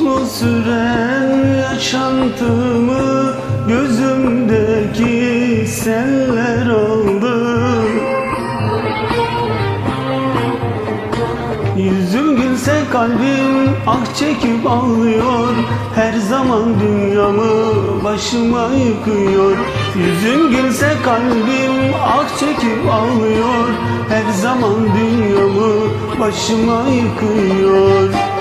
Mutlu süren yaşantımı Gözümdeki seller aldı Yüzüm gülse kalbim ah çekip ağlıyor. Her zaman dünyamı başıma yıkıyor. Yüzüm gülse kalbim ah çekip ağlıyor. Her zaman dünyamı başıma yıkıyor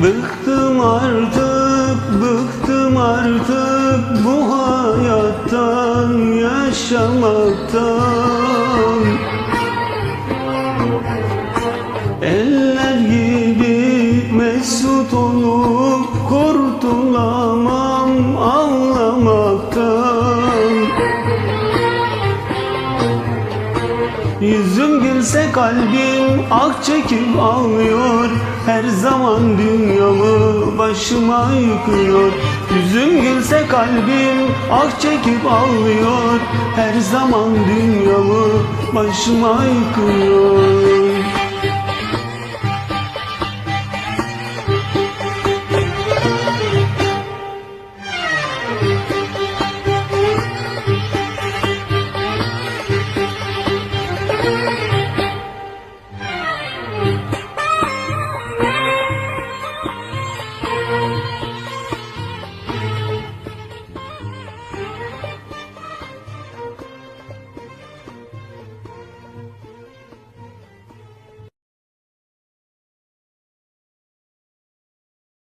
Bıktım artık, bıktım artık bu hayattan yaşamaktan. Eller gibi mesut olup kurtulamam ağlamaktan. Yüzüm gülse kalbim ak çekip ağlıyor Her zaman dünyamı başıma yıkıyor. Yüzüm gülse kalbim ak çekip ağlıyor. Her zaman dünyamı başıma yıkıyor